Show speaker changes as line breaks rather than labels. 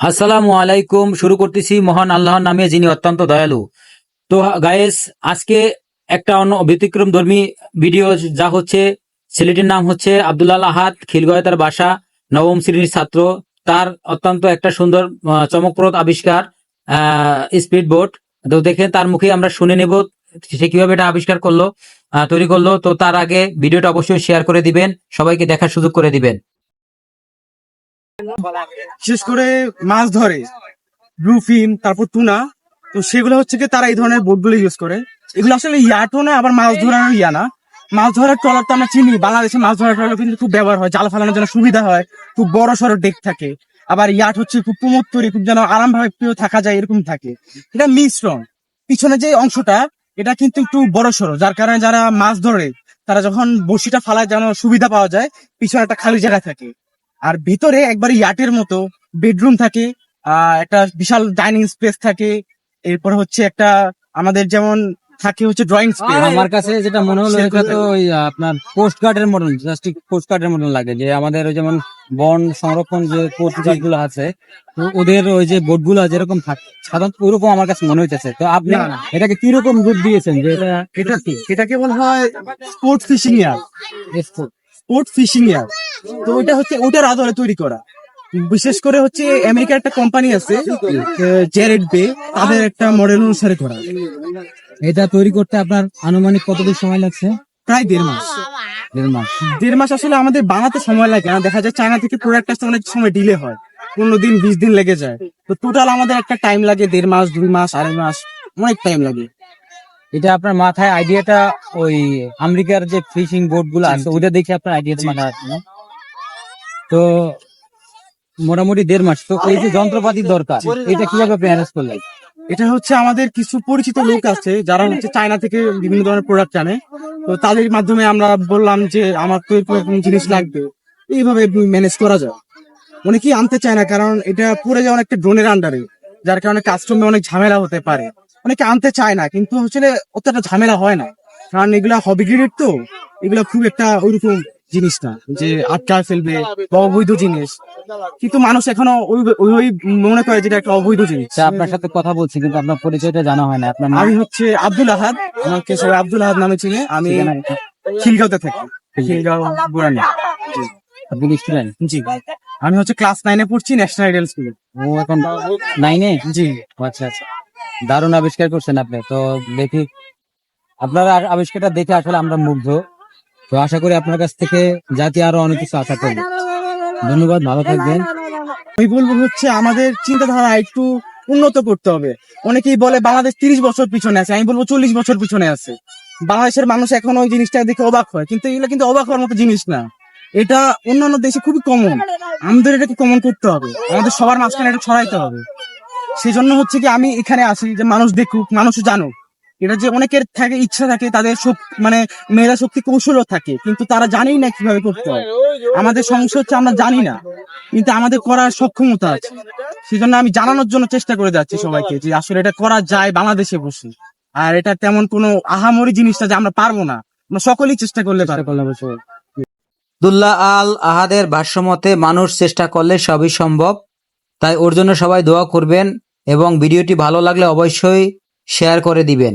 আসসালামু আলাইকুম, শুরু করতেছি মহান আল্লাহর নামে যিনি অত্যন্ত দয়ালু। তো গায়েস আজকে একটা অন্য ব্যতিক্রম ধর্মী ভিডিও যা হচ্ছে, ছেলেটির নাম হচ্ছে আব্দুল্লাহ আহাত খিলগয়ে তার বাসা, নবম শ্রেণির ছাত্র। তার অত্যন্ত একটা সুন্দর চমকপ্রদ আবিষ্কার স্পিড বোট তো দেখে তার মুখে আমরা শুনে নেব সে কীভাবে এটা আবিষ্কার করল তৈরি করল। তো তার আগে ভিডিওটা অবশ্যই শেয়ার করে দিবেন, সবাইকে দেখার সুযোগ করে দিবেন।
বিশেষ করে মাছ ধরে, ব্লুফিন, তারপর টুনা তো সেগুলো হচ্ছে কি তারা এই ধরনের বোটগুলো ইউজ করে। এগুলো আসলে ইয়াটও না, আবার মাছ ধরার ইয়া না। মাছ ধরার ট্রলার তো আমরা চিনি, বাংলাদেশে মাছ ধরার ট্রলার কিন্তু খুব ব্যবহার হয়, জাল ফেলানোর জন্য সুবিধা হয়, খুব বড় সড়ো ডেক থাকে। আবার ইয়াট হচ্ছে খুব প্রমোদ খুব যেন আরামভাবে প্রিয় থাকা যায়, এরকম থাকে। এটা মিশ্রণ। পিছনে যে অংশটা, এটা কিন্তু একটু বড় সড়ো, যার কারণে যারা মাছ ধরে, তারা যখন বসিটা ফালায় যেন সুবিধা পাওয়া যায়, পিছনে একটা খালি জায়গা থাকে। আর ভিতরে একবারে ইয়াটের মতো বেডরুম থাকে আহ একটা বিশাল ডাইনিং স্পেস থাকে এরপর হচ্ছে একটা আমাদের যেমন থাকে হচ্ছে ড্রয়িং স্পেস।
আমার কাছে যেটা মনে হলো এটা তো ওই আপনার পোস্ট কার্ডের মতন জাস্ট পোস্ট কার্ডের মতন লাগে যে আমাদের ওই যেমন বন সংরক্ষণ যে পোস্টগুলো আছে তো ওদের ওই যে বোর্ডগুলো যেরকম থাকে সাধারণত ওরকম আমার কাছে মনে হইতেছে। তো আপনি। এটাকে কীরকম রূপ দিয়েছেন যে এটা
এটা কি এটাকে বলা হয় স্পোর্ট ফিশিং ইয়ার? স্পোর্ট ফিশিং ইয়ার। তো ওটা হচ্ছে ওটার আদলে তৈরি করা। বিশেষ করে হচ্ছে আমেরিকার একটা কোম্পানি আছে জেরেড বে তাদের একটা মডেল অনুসারে করা।
এটা তৈরি করতে আপনার আনুমানিক কতদিন সময় লাগছে?
প্রায় দেড় মাস।
দেড় মাস।
দেড় মাস আসলে আমাদের বানাতে সময় লাগে না। দেখা যায় চায়না থেকে প্রোডাক্ট আসতে অনেক সময় ডিলে হয়। পনেরো দিন বিশ দিন লেগে যায়। তো টোটাল আমাদের একটা টাইম লাগে দেড় মাস দুই মাস আড়াই মাস অনেক টাইম লাগে।
এটা আপনার মাথায় আইডিয়াটা ওই আমেরিকার যে ফিশিং বোটগুলো আছে ওটা দেখে আপনার আইডিয়াটা মাথায় আসছে না? তো মোটামুটি দেড় মাস। তো এই যে যন্ত্রপাতির দরকার, এটা কীভাবে অ্যারেঞ্জ করলেন?
এটা হচ্ছে আমাদের কিছু পরিচিত লোক আছে, যারা হচ্ছে চায়না থেকে বিভিন্ন ধরনের প্রোডাক্ট জানে তো তাদের মাধ্যমে আমরা বললাম যে, আমার তো এরকম জিনিস লাগবে। এইভাবে ম্যানেজ করা যায়। অনেকেই আনতে চায় না? কারণ এটা পড়ে যাওয়ার একটা ড্রোনের আন্ডারে যার কারণে কাস্টমে অনেক ঝামেলা হতে পারে। অনেকে আনতে চায় না, কিন্তু আসলে অতটা ঝামেলা হয় না। কারণ এগুলা হবি গ্রেডের তো, এগুলা খুব একটা ওইরকম জিনিস না যে আটকায় ফেলবে বা অবৈধ জিনিস। কিন্তু মানুষ এখনও ওই ওই মনে করে যেটা একটা অবৈধ জিনিস।
আপনার সাথে কথা বলছি কিন্তু আপনার পরিচয়টা জানা হয় না। আপনার
আমি হচ্ছে আব্দুল আহাদ আমাকে সবাই আব্দুল আহাদ নামে চিনে। আমি খিলগাঁওতে থাকি। খিলগাঁও। বুড়ানি
আপনি কি স্টুডেন্ট
জি। আমি হচ্ছে ক্লাস নাইনে পড়ছি ন্যাশনাল আইডেল স্কুলে
ও এখন নাইনে
জি।
আচ্ছা আচ্ছা। দারুণ আবিষ্কার করছেন আপনি। তো দেখি আপনার আবিষ্কারটা দেখে আসলে আমরা মুগ্ধ। তো আশা করি আপনার কাছ থেকে জাতি আরও অনেক কিছু আশা করি ধন্যবাদ, ভালো থাকবেন।
আমি বলব হচ্ছে, আমাদের চিন্তাধারা একটু উন্নত করতে হবে। অনেকেই বলে বাংলাদেশ তিরিশ বছর পিছনে আছে, আমি বলব চল্লিশ বছর পিছনে আছে। বাংলাদেশের মানুষ এখন ওই জিনিসটা দেখে অবাক হয়, কিন্তু এগুলো কিন্তু অবাক হওয়ার মতো জিনিস না। এটা অন্যান্য দেশে খুবই কমন আমাদের এটাকে কমন করতে হবে। আমাদের সবার মাঝখানে এটা ছড়াইতে হবে। সেই জন্য হচ্ছে কি আমি এখানে আসি যে মানুষ দেখুক মানুষ জানুক। এটা যে অনেকের থাকে, ইচ্ছা থাকে, তাদের মানে মেয়েরা শক্তি কৌশলও থাকে, কিন্তু তারা জানেই না কীভাবে করতে হয়। আমাদের সমস্যা হচ্ছে আমরা জানি না, কিন্তু আমাদের করার সক্ষমতা আছে। সেই জন্য আমি জানানোর জন্য চেষ্টা করে যাচ্ছি সবাইকে যে আসলে এটা করা যায় বাংলাদেশে বসে। আর এটা তেমন কোনো আহামরি জিনিসটা যে আমরা পারব না। আমরা সকলেই চেষ্টা করলে পারব।
আব্দুল্লাহ আল আহাদের ভাষ্যমতে, মানুষ চেষ্টা করলে সবই সম্ভব। তাই ওর জন্য সবাই দোয়া করবেন এবং ভিডিওটি ভালো লাগলে অবশ্যই শেয়ার করে দিবেন।